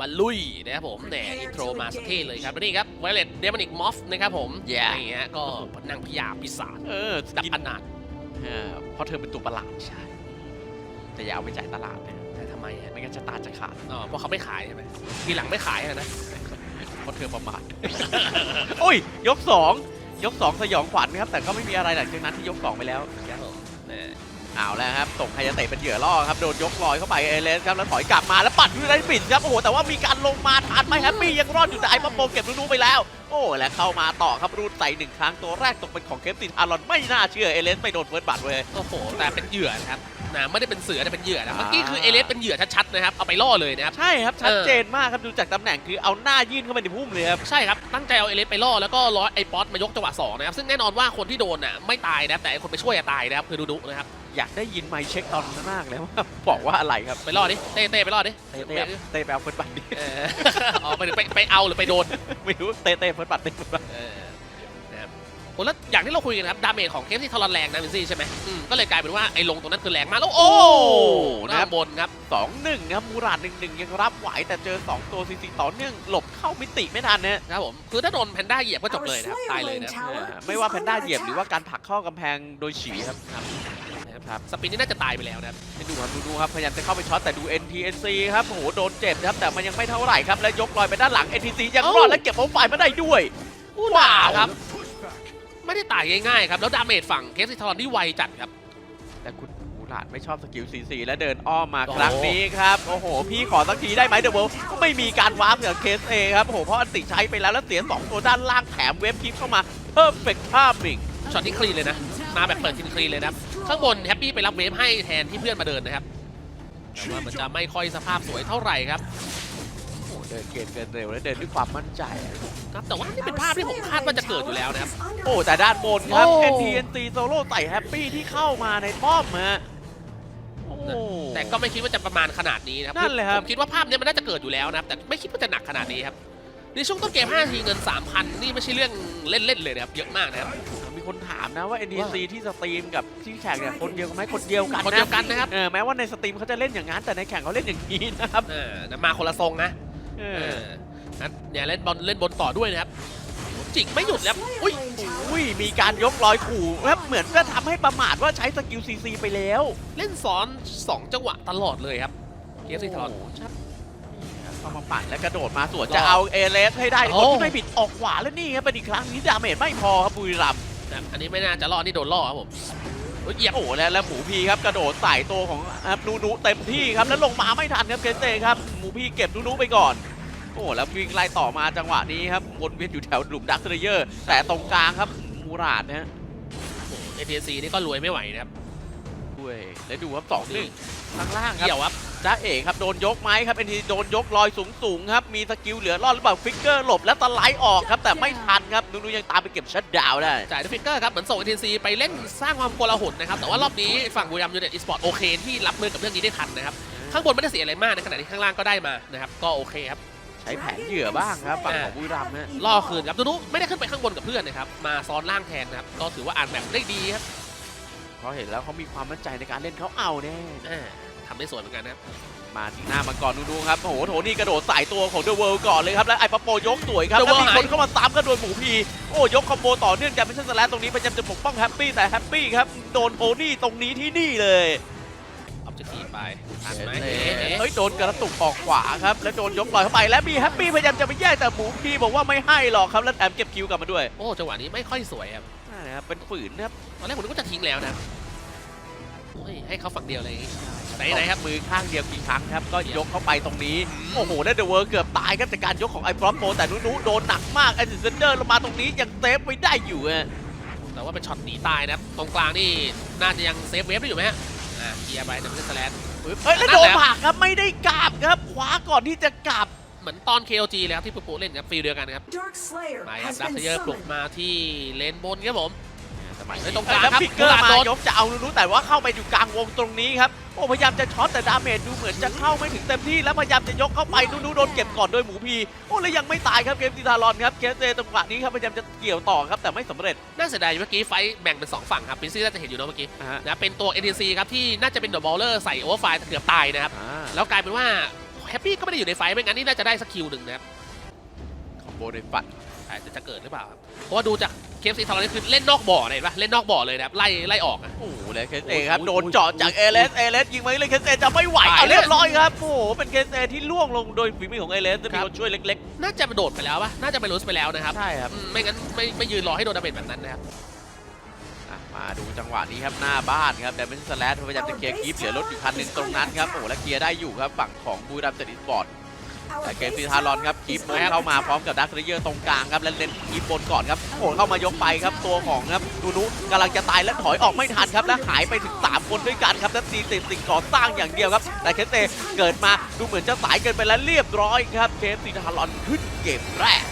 มาลุยนะครับผมแต่อินโทรมาสักทีเลยครับแล้วนี่ครับไวเลตเดมอนิกมอฟนะครับผม Yeah นี่ฮะก็นางพญาปีศาจเออดับกินอนาถเออเพราะเธอเป็นตัวประหลาดใช่แต่อย่าเอาไปจ่ายตลาดนะแต่ทำไมฮะไม่งั้นจะตาจะขาดอ๋อเพราะเขาไม่ขายใช่ไหมทีหลังไม่ขายอะนะเพราะเธอประมาทโอ้ย ยกสองยกสองสยองขวัญครับแต่ก็ไม่มีอะไรหลังจากนั้นที่ยกสองไปแล้วครับผม เนี่ยเอาแล้วครับส่งไฮยาเตะเป็นเหยื่อล่อครับโดนยกลอยเข้าไปเอเลสครับแล้วถอยกลับมาแล้วปัดด้วยได้ปิดครับโอ้โหแต่ว่ามีการลงมาทานไม่แฮปปี้ยังรอดอยู่แต่ไอ้ป๊อปโปเก็บลูกๆไปแล้ว โอ้และเข้ามาต่อครับรูดใส่หนึ่งครั้งตัวแรกตกเป็นของเคฟตินอารอนไม่น่าเชื่อเอเลสไม่โดนเฟิร์สบัตรเว้ยโอ้โหแต่เป็นเหยื่อนะครับนะไม่ได้เป็นเสือแต่เป็นเหยื่อนะอ่าเมื่อกี้คือเอเลสเป็นเหยื่อชัดๆนะครับเอาไปล่อเลยนะครับใช่ครับชัดเออเจนมากครับดูจากตำแหน่งคือเอาหน้ายื่นเข้าไปในพุ่มเลยครับใช่ครับตั้งใจเอาเอเลสไปล่อแล้วก็ร้อยไอป๊อตมายกจังหวะสองนะครับซึ่งแน่นอนว่าคนที่โดนน่ะไม่ตายนะครับแต่ไอ้คนไปช่วยอะตายนะครับคือดูดุนะครับ อยากได้ยินไมค์เช็คตอนนั้นมากเลยว่าบอกว่าอะไรครับไปล่อดิเต้เต้ไปล่อดิเต้เต้เต้ไปเอาเฟิร์สบัตรดิเออเอาไปไปไปเอาหรือไปโดนไม่รู้เต้เต้เฟิร์สบัตรเต้เฟิร์สบัตรเออนะครับโอ้แล้วอย่างที่เราคุยกันนะครับดาเมจของเคสที่ทรแรงนะวินซี่ใช่ไหมอืมก็เลยกลายเป็นว่าไอ้ลงตรงนั้นคือแรงมากแล้วโอ้หนะน้าครับบนครับสองหนึ่งครับมูราดหนึ่งหนึ่งยังรับไหวแต่เจอ 2 ตัวซีซีต่อเนื่องหลบเข้ามิติไม่ทันนะ ครับผมคือถ้าโดนแพนด้าเหยียบก็จบเลยนะครับตายเลยนะเออไม่ว่าแพนด้าเหยียบหรือว่าการผลักเข้ากำแพงโดยฉีครับ ครับสปินนี่น่าจะตายไปแล้วนะครับให้ดูครับดูดูครับพยายามจะเข้าไปช็อตแต่ดู NTNC ครับโอ้โหโดนเจ็บครับแต่มันยังไม่เท่าไหร่ครับและยกลอยไปด้านหลัง NTC ยังรอดและเก็บเอาฝ่ายมาได้ด้วยว้าวครับ ไม่ได้ตายง่ายๆครับแล้วดาเมจฝั่งเคสที่ทรนี่ไวจัดครับ แต่คุณมูราดไม่ชอบสกิล CC และเดินอ้อมมาโอ้ครั้งนี้ครับโอ้โห พี่ขอสักทีได้ไหมเดอะเวิลก็ไม่มีการวาร์ปกับเคสเอครับโอ้โหเพราะอันติใช้ไปแล้วแล้วเสียสองตัวด้านล่างแถมเวฟคลิปเข้ามาเพิ่มเฟกภาพอีก ช็อตที่คลีนเลยนะ มาแบบเปิดคลีนๆเลยนะครับ ข้างบนแฮปปี้ไปรับเวฟให้แทนที่เพื่อนมาเดินนะครับแต่ว่ามันจะไม่ค่อยสภาพสวยเท่าไหร่ครับโอ้โหเดินเกมเกินเร็วและเดินด้วยความมั่นใจครับแต่ว่านี่เป็นภาพที่ผมคาดว่าจะเกิดอยู่แล้วนะครับ โอ้แต่ด้านบนครับ โอ้ NTNC โซโล่ใส่แฮปปี้ที่เข้ามาในป้อมฮะโอ้ แต่ก็ไม่คิดว่าจะประมาณขนาดนี้นะครับนั่นเลยครับ ผมคิดว่าภาพเนี้ยมันน่าจะเกิดอยู่แล้วนะครับ แต่ไม่คิดว่าจะหนักขนาดนี้ครับ ในช่วงต้นเกม5ทีเงิน 3,000 นี่ไม่ใช่เรื่องเล่นๆเลยนะครับ เยอะมากนะครับมี คนถามนะว่า NTNC ที่สตรีมกับที่แข่งเนี่ยคนเดียวกันไหมคนเดียวกันคนเดียวกันนะครับเออแม้ว่าในสตรีมเขาจะเล่นอย่างนั้นแต่ในแข่งเขาเล่นอย่างนี้นะครับเออแต่มาคนละทรงนะเอเอออนะเนี่ยเล่นบอลเล่นบนต่อด้วยนะครับจิกไม่หยุดแล้วอุ้ยอุ้ยมีการยกลอยขู่แล้วเหมือนจะทำให้ประมาทว่าใช้สกิล CC ไปแล้ว เล่นซ้อน2จังหวะตลอดเลยครับเกฟซีทอนโโหชัดเข้ามาปั่นและกระโดดมาสวนก็จะเอาเอเลสให้ได้โอ้คนที่ไม่บิดออกขวาแล้วนี่ครับเป็นอีกครั้งนี้ดาเมจไม่พอครับบุรีรัม ย์นะอันนี้ไม่น่าจะรอดนี่โดนล่อครับผมเฮ้ยเหยียบโอ้โหแล้วแล้วหมูพีครับกระโดดใส่ตัวของครับนูนูเต็มที่ครับแล้วลงมาไม่ทันครับเกนเต้ครับหมูพีเก็บนูนูไปก่อน โอ้แล้ววิ่งไล่ต่อมาจังหวะนี้ครับวนเวียนอยู่แถวหลุมดักเซเยอร์ แต่ตรงกลางครับมูราดนะฮะเอทีซีนี่ก็รวยไม่ไหวนะครับด้วยแล้วดูครับสองหนึ่งข้างล่างครับเกี่ยวครับ จ้าเอกครับโดนยกไหมครับเอ็นทีโดนยกลอยสูงสูงๆครับมีสกิลเหลือรอดหรือเปล่าฟิกเกอร์หลบแล้วสไลด์ออกครับแต่ไม่ทันครับนูนูยังตามไปเก็บชัดดาวน์ได้จ่ายด้วยฟิกเกอร์ครับเหมือนส่งเอทีซีไปเล่นสร้างความโกลาหลนะครับแต่ว่ารอบนี้ฝั่งบุรีรัมยูไนเต็ดอีสปอร์ตโอเคที่รับมือกับเรื่องนี้ได้ทันนะครับข้างบนไม่ได้เสียอะไรมากในขณะที่ข้างล่างก็ได้มานะครับก็โอเคครับใช้แผนเหยื่อบ้างครับฝั่งของบุรีรัมย์ฮะล่อคืนครับดูนุไม่ได้ขึ้นไปข้างบนกับเพื่อนนะครับ มาซ้อนล่างแทนนะครับ ก็ถือว่าอ่านแบบได้ดีครับเพราะเห็นแล้วเขามีความมั่นใจในการเล่นเขาเอาแน่อ่า ทำได้สวยเหมือนกันนะครับมาที่หน้ามังกรนูนูครับโอ้โหโถนี่กระโดดใส่ตัวของเดอะเวิลด์ก่อนเลยครับ แล้วไอ้ปะโปยกสวยครับ The แล้ว World มีคนหายเข้ามาซ้ำกันโดยหมูพีโอ้ยกคอมโบต่อเนื่องจากเป็นเช่นสแลนตรงนี้พยายามจะปกป้องแฮปปี้แต่แฮปปี้ครับ โดนโทนี่ตรงนี้ที่นี่เลยออบเจกตีไปทันไหมเฮ้เอ๊ะยเอ๊ะเฮ้ยโดนกระตุกออกขวาครับ แล้วโดนยกลอยเข้าไปแล้วมีแฮปปี้พยายามจะไปแย่งแต่หมูพีบอกว่าไม่ให้หรอกครับแล้วแถมเก็บคิวกลับมาด้วยโอ้จังหวะนี้ไม่ค่อยสวยครับนั่นนะครับเป็นฝืนนะครับตอนแรกผมนึกว่าจะทิ้งแล้วนะโอ้ยให้เขาฝั่งเดียวเลยไหน ไหนครับมือข้างเดียวกี่ครั้งครับก็ยกเข้าไปตรงนี้ โอ้โหได้เดอะเวิร์เกือบตายครับจากการยกของไอ้ฟรอมโปแต่นุนุโดนหนักมากไอ้ซิเซนเดอร์ลงมาตรงนี้ยังเซฟไว้ได้อยู่อะแต่ว่าเป็นช็อตหนีตายนะครับตรงกลางนี่น่าจะยังเซฟเวฟได้อยู่ไหมฮะอ่าเคลียร์ไปแต่ไม่ใช่สแลนเฮ้ยแล้วโดนผลักครับไม่ได้กราบครับคว้าก่อนที่จะกลับเหมือนตอน KOG เลยครับที่ปูปูเล่นครับฟีลเดียวกันครับ Dark Slayer มาครับ has ดัก been เยอร์ปลุก summoned. มาที่เลนบนครับผมส มัยเฮ้ยตรงกลางแล้วครับพิกเกอร์มูราดมาโดนยกจะเอานุนุแต่ว่าเข้าไปอยู่กลางวงตรงนี้ครับโอ้พยายามจะช็อตแต่ดาเมจดูเหมือนจะเข้าไม่ถึงเต็มที่แล้วพยายามจะยกเข้าไปนุนุโดนเก็บก่อนโดยหมูพีโอ้แล้วยังไม่ตายครับเกมซิทารอนครับเคสเจจังหวะนี้ครับพยายามจะเกี่ยวต่อครับแต่ไม่สำเร็จน่าเสียดายเมื่อกี้ไฟท์แบ่งเป็น2ฝั่งครับพินซี่น่าจะเห็นอยู่เนอะเมื่อกี้อ่าฮะนะเป็นตัว NTC ครับที่น่าจะเป็นเดอะบอลเลอร์ใส่โอเวอร์ไฟล์เกือบตายนะครับอ่าแล้วกลายเป็นว่าแฮแฮปปี้ก็ไม่ได้อยู่ในไฟท์ไม่งั้นนี่น่าจะได้สักคิวหนึ่งนะครับคอมโบในฝันอาจจะจะเกิดหรือเปล่าครับเพราะว่าดูจากเคฟซีทองนี่คือเล่นนอกบ่อเลยเห็นปะเล่นนอกบ่อเลยนะครับไล่ไล่ออกอะ โอ้โหแล้วเคสเอครับโอ้ยโดนเจาะจากเอเลสเอเลสยิงมาเลยเคสเอจะไม่ไหวตายเอาเลยเรียบร้อยครับโอ้โหเป็นเคสเอที่ล่วงลงโดยฝีมือของเอเลสจะมีครับ คนช่วยเล็กน่าจะโดดไปแล้วปะน่าจะไปรูสไปแล้วนะครับ ๆใช่ครับอืมไม่งั้นไม่ไม่ยืนรอให้โดนดาเมจแบบนั้นนะครับ อะมาดูจังหวะนี้ครับหน้าบ้านครับแต่เป็นสแลชพยายามจะเคลียร์คีฟเหลือรถอยู่คันหนึ่งตรงนั้นครับโอ้โหแล้วเคลียร์ได้อยู่ครับฝั่งของบูรัมเซติสปอร์ต แต่เกมซีทารอนครับคีฟบนเข้ามาพร้อมกับดักเรเยอร์ตรงกลางครับแล้วเล่นคีฟบนก่อนครับโอ้โหเข้ามายกไปครับตัวของครับนูนุกำลังจะตายและถอยออกไม่ทันครับและหายไปถึง 3 คนด้วยกันครับและตีติดสิ่งก่อสร้างอย่างเดียวครับ แต่เคสเตเกิดมาดูเหมือนจะสายเกินไปแล้วเรียบร้อยครับเคสซีทารอนขึ้นเกมแรก